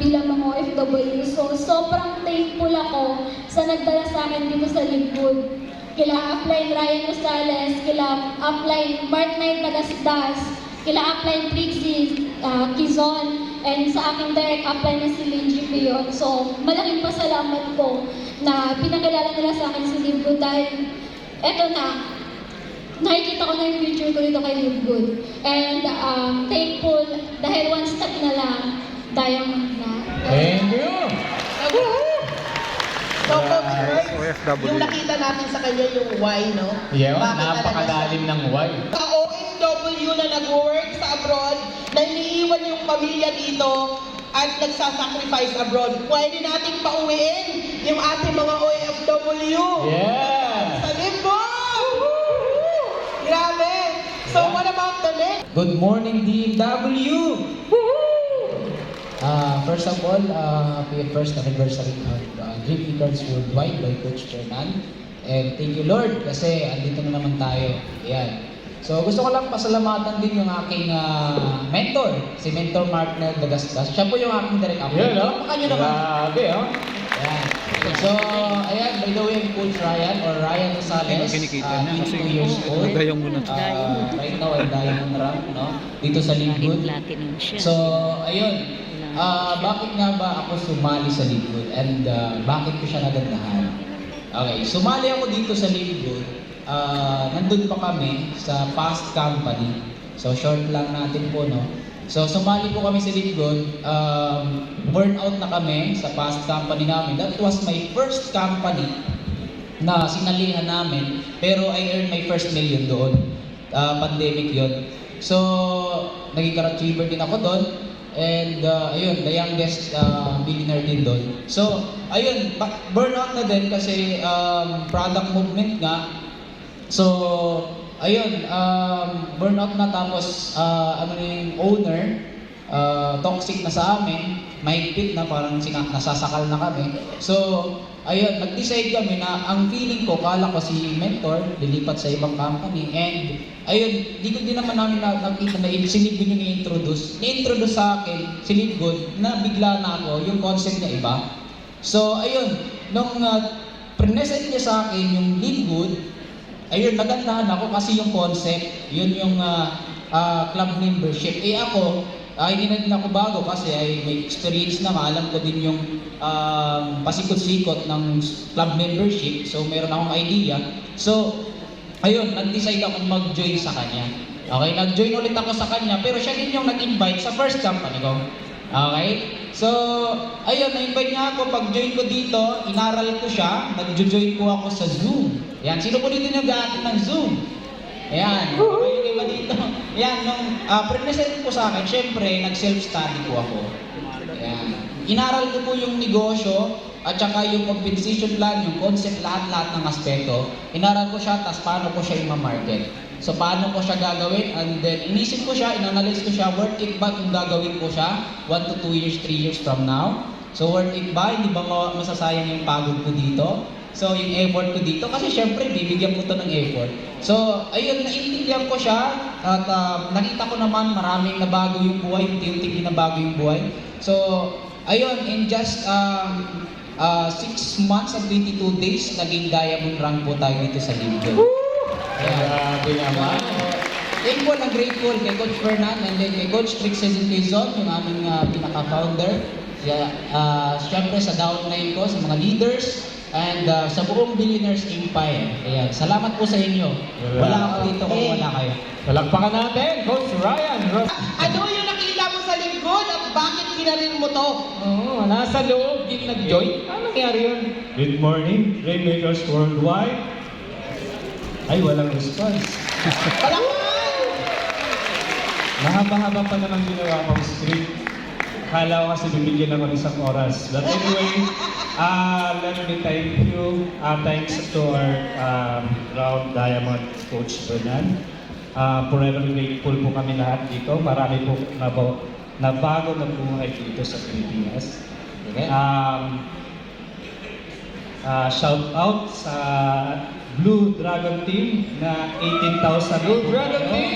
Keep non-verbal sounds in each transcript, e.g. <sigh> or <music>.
bilang mga OFW. So, sobrang thankful ako sa nagdala sa akin dito sa Ligwood. Kila Upline Ryan Rosales, kila Upline Mark Knight Tagasdas, kila Upline Trixie ah, Kizon, and sa aking direct upline na si Linji Pion. So, malaking pasalamat ko na pinakilala nila sa akin si Ligwood dahil eto na, nakikita ko na yung future ko dito kay Livegood. And um, thankful dahil one step na lang, diamond na. Thank you! So, Coach Nice, Roy, OFW. yung nakita natin sa kanya yung why, no? Yeah, Bakit talaga napakalalim ng why. Sa OFW na nag-work sa abroad, na iniiwan yung pamilya dito at nagsasacrifice abroad, pwede nating pauwiin yung ating mga OFW. Yeah! Sa Limbo! Grabe! So, Yeah. what about the next? Good morning, DFW! Uh, first of all, uh, happy first anniversary of uh, Dream Eaters Worldwide by Coach Fernan. And thank you Lord kasi andito na naman tayo. Ayan. So gusto ko lang pasalamatan din yung aking uh, mentor, si Mentor Mark Nel Dagastas. Siya po yung aking direct upline. Yun, no? Palakpakan nyo naman. Grabe, oh. Ayan. So, ayan, by the way, Coach Ryan or Ryan Rosales. Kinikita uh, niya kasi 22 years old. nagdayang muna. Uh, right now, I'm diamond rank, no? Dito sa siya. So, ayun. Ah, bakit nga ba ako sumali sa Lingwood? And ah, bakit ko siya nagandahan? Okay, sumali ako dito sa Lingwood. Ah, nandun pa kami sa past company. So, short lang natin po, no? So, sumali po kami sa Lingwood. Um, burn out na kami sa past company namin. That was my first company na sinalihan namin. Pero I earned my first million doon. Ah, pandemic yon. So, naging achiever din ako doon. And uh, ayun, the youngest uh, billionaire din doon. So, ayun, burnout na din kasi um, product movement nga. So, ayun, um, burnout na tapos uh, ano yung owner, uh, toxic na sa amin, mahigpit na parang sina- nasasakal na kami. So, ayun, nag-decide kami na ang feeling ko, kala ko si mentor, lilipat sa ibang company and ayun, di ko din naman namin na- nakita na si Lidgood yung i-introduce. Ni-introduce sa akin si Lidgood na bigla na ako, yung concept niya iba. So, ayun, nung uh, present niya sa akin yung Lidgood, ayun, nagandahan ako kasi yung concept, yun yung ah, ah, club membership. Eh ako, ah, hindi na din ako bago kasi ay may experience na alam ko din yung um, pasikot-sikot ng club membership. So, meron akong idea. So, ayun, nag-decide ako mag-join sa kanya. Okay, nag-join ulit ako sa kanya, pero siya din yung nag-invite sa first company ko. Okay? So, ayun, na-invite niya ako. Pag-join ko dito, inaral ko siya. Nag-join ko ako sa Zoom. Yan, sino po dito nag-aatin ng Zoom? Ayan, okay, yung iba dito. Ayan, nung uh, present ko sa akin, syempre, nag-self-study po ako. Ayan. Inaral ko po yung negosyo at saka yung compensation plan, yung concept, lahat-lahat ng aspeto. Inaral ko siya, tapos paano ko siya i-market. So, paano ko siya gagawin? And then, inisip ko siya, inanalyze ko siya, worth it ba kung gagawin ko siya 1 to 2 years, 3 years from now? So, worth it ba? Hindi ba ma- masasayang yung pagod ko dito? So, yung effort ko dito, kasi syempre, bibigyan ko to ng effort. So, ayun, naiintindihan ko siya at ah, nakita ko naman maraming nabago yung buhay, unti-unti nabago yung buhay. So, ayun, in just um, uh, 6 months and 22 days, naging diamond rank po tayo dito sa Linggo. Grabe naman. Thankful and grateful kay Coach Fernan and then kay Coach Trix Cezanne Quezon, yung aming ah, pinaka-founder. Yeah, uh, Siyempre sa downline ko, sa mga leaders, and ah, sa buong Billionaires Empire. Ayan, salamat po sa inyo. Wala ako dito kung wala kayo. Palakpakan natin, Coach Ryan. Ano yung nakita mo sa lingkod at bakit kinarin mo to? Oo, nasa loob din nag-join. Ano nangyari yun? Good morning, Rainmakers Worldwide. Ay, walang response. <laughs> Palakpakan! Mahaba-haba pa naman ginawa kong script. Akala ko kasi bibigyan ako ng isang oras. But anyway, uh, <laughs> let me thank you. Uh, thanks to our um, Round Diamond Coach Bernan. Uh, forever grateful po kami lahat dito. Marami po nabago na buhay dito sa Pilipinas. Okay? Um, uh, shout out sa Blue Dragon Team na 18,000 Blue Dragon Team!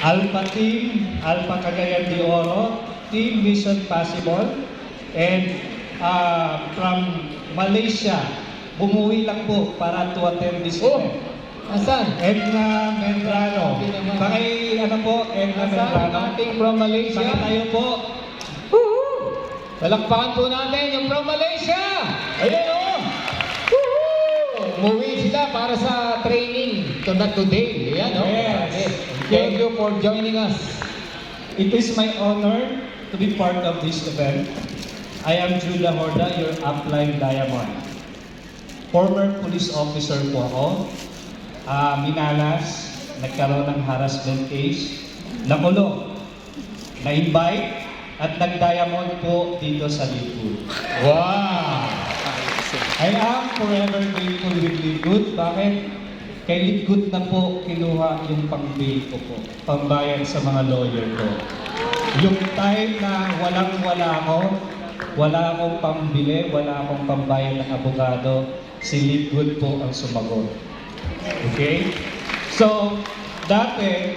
Alpha Team, Alpha Cagayan de Oro, Team Mission Possible. And uh, from Malaysia, bumuwi lang po para to attend this Oh, event. Asan? Edna Membrano. Paki, ano po, Edna Asan Membrano. ating from Malaysia? Paki tayo po. Palakpakan po natin yung from Malaysia! Ayan o! Umuwi sila para sa training to today. Ayan o. Yes. Thank you for joining us. It is my honor to be part of this event. I am Judah Horda, your upline diamond. Former police officer po ako. Ah, minalas, nagkaroon ng harassment case. Nakulong. Na-invite at nag-diamond po dito sa Lidgood. Wow! I am forever grateful with Lidgood. Bakit? Kay Lidgood na po kinuha yung pang-bail ko po. Pambayad sa mga lawyer ko. Yung time na walang-wala ako, wala akong pambili, wala akong pambayad ng abogado, si Lidgood po ang sumagot. Okay? So, dati,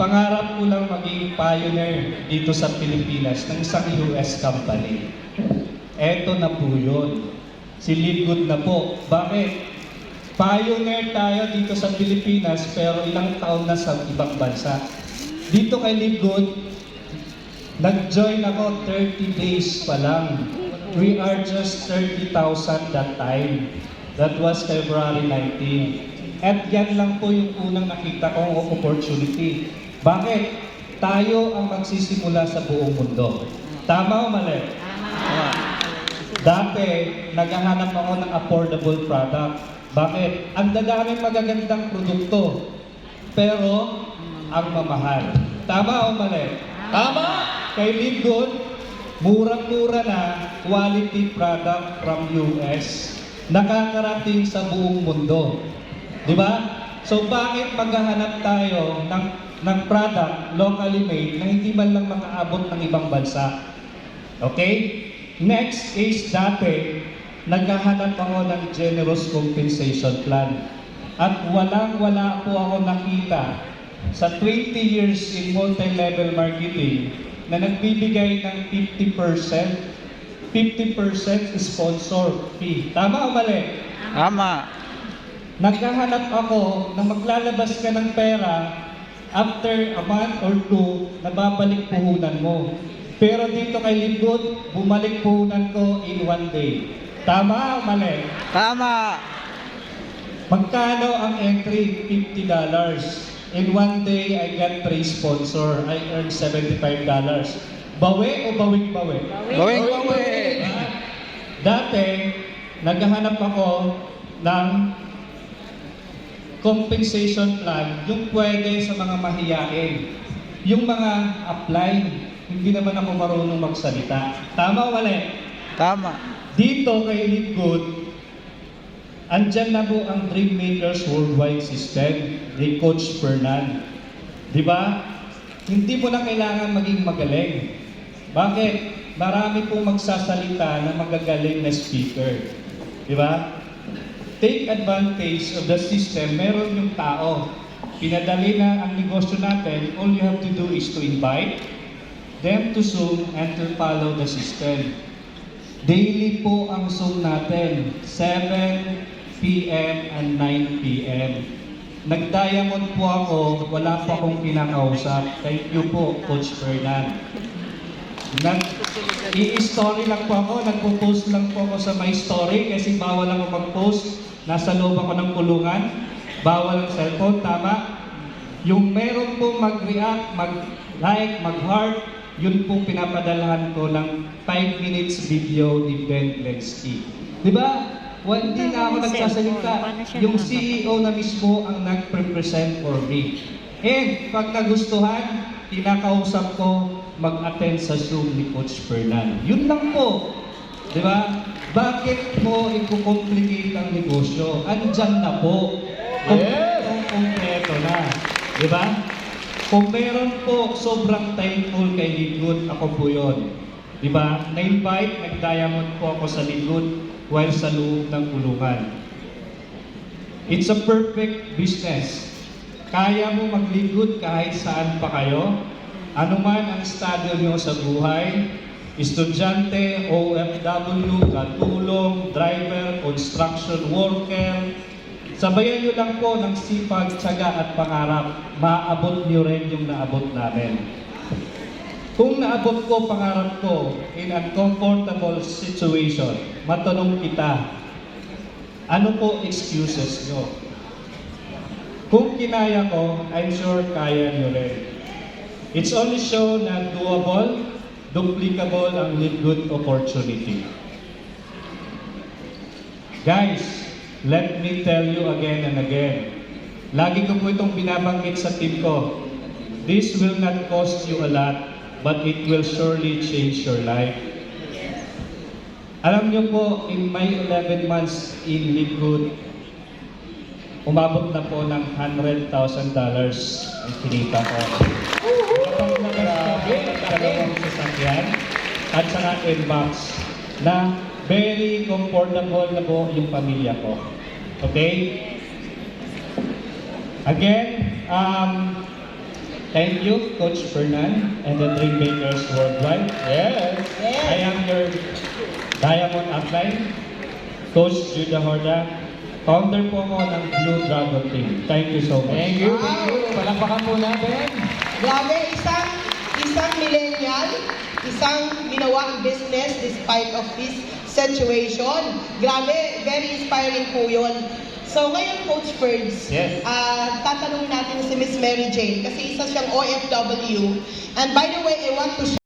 pangarap ko lang maging pioneer dito sa Pilipinas ng isang US company. Eto na po yun. Si Lidgood na po. Bakit? Pioneer tayo dito sa Pilipinas pero ilang taon na sa ibang bansa. Dito kay Lidgood, nag-join ako 30 days pa lang. We are just 30,000 that time. That was February 19. At yan lang po yung unang nakita kong opportunity. Bakit? Tayo ang magsisimula sa buong mundo. Tama o mali? Dati, naghahanap ako ng affordable product. Bakit? Ang dadaming magagandang produkto. Pero, ang mamahal. Tama o mali? Tama! Kay Lidgood, murang-mura na quality product from US nakakarating sa buong mundo. Di ba? So bakit maghahanap tayo ng, ng product locally made na hindi man lang makaabot ng ibang bansa? Okay? Next is dati, naghahanap ako ng generous compensation plan. At walang-wala po ako nakita sa 20 years in multi-level marketing na nagbibigay ng 50%, 50% sponsor fee. Tama o mali? Tama. Naghahanap ako na maglalabas ka ng pera after a month or two, nababalik puhunan mo. Pero dito kay Lidgood, bumalik puhunan ko in one day. Tama o mali? Tama. Magkano ang entry? $50. In one day, I got three sponsor. I earned $75. Bawi o bawing-bawi? Gawing bawi. Dati, naghahanap ako ng compensation plan, yung pwede sa mga mahiyain. Yung mga apply, hindi naman ako marunong magsalita. Tama o mali? Tama. Dito kay Lidgood, andyan na po ang Dream Makers Worldwide System ni Coach Fernan. Di ba? Hindi mo na kailangan maging magaling. Bakit? Marami pong magsasalita na magagaling na speaker. Di ba? Take advantage of the system. Meron yung tao. Pinadali na ang negosyo natin. All you have to do is to invite them to Zoom and to follow the system. Daily po ang Zoom natin, 7 p.m. and 9 p.m. Nag-diamond po ako, wala pa akong kinakausap. Thank you po, Coach Fernan. Nag i-story lang po ako, nagpo-post lang po ako sa my story kasi bawal ako mag-post. Nasa loob ako ng kulungan. Bawal ang cellphone, tama? Yung meron po mag-react, mag-like, mag-heart, yun po pinapadalahan ko ng 5 minutes video ni Ben Lensky. Di ba? Well, hindi na ako nagsasalita. Yung CEO na mismo ang nag-represent for me. And pag nagustuhan, kinakausap ko mag-attend sa Zoom ni Coach Fernan. Yun lang po. Di ba? Bakit mo i-complicate ang negosyo? Andyan na po. Yes! Kompleto na. Di ba? Kung meron po sobrang thankful kay Lidgood, ako po yun. Di ba? Na-invite, nag-diamond po ako sa Lidgood while sa loob ng kulungan. It's a perfect business. Kaya mo maglingkod kahit saan pa kayo. Ano man ang estado nyo sa buhay, estudyante, OFW, katulong, driver, construction worker, sabayan nyo lang po ng sipag, tsaga at pangarap, maabot nyo rin yung naabot namin. Kung naabot ko pangarap ko in a comfortable situation, matanong kita, ano po excuses nyo? Kung kinaya ko, I'm sure kaya nyo rin. It's only show na doable, duplicable ang good opportunity. Guys, let me tell you again and again. Lagi ko po itong binabanggit sa team ko. This will not cost you a lot, but it will surely change your life. Alam niyo po, in my 11 months in Good, umabot na po ng $100,000 ang kinita ko. Kapag nakasabi, dalawang sasakyan at saka inbox na very comfortable na po yung pamilya ko. Okay? Again, um, thank you, Coach Fernan and the Dreammakers Worldwide. Yes! I am your Diamond Upline, Coach Judah Horda, founder po ako ng Blue Dragon Team. Thank you so much. Thank you, thank you. Palakpakan po natin. Grabe, isang isang millennial, isang ginawa ang business despite of this situation. Grabe, very inspiring po yun. So ngayon, Coach Ferds, Yes. ah, tatanungin natin si Miss Mary Jane kasi isa siyang OFW. And by the way, I want to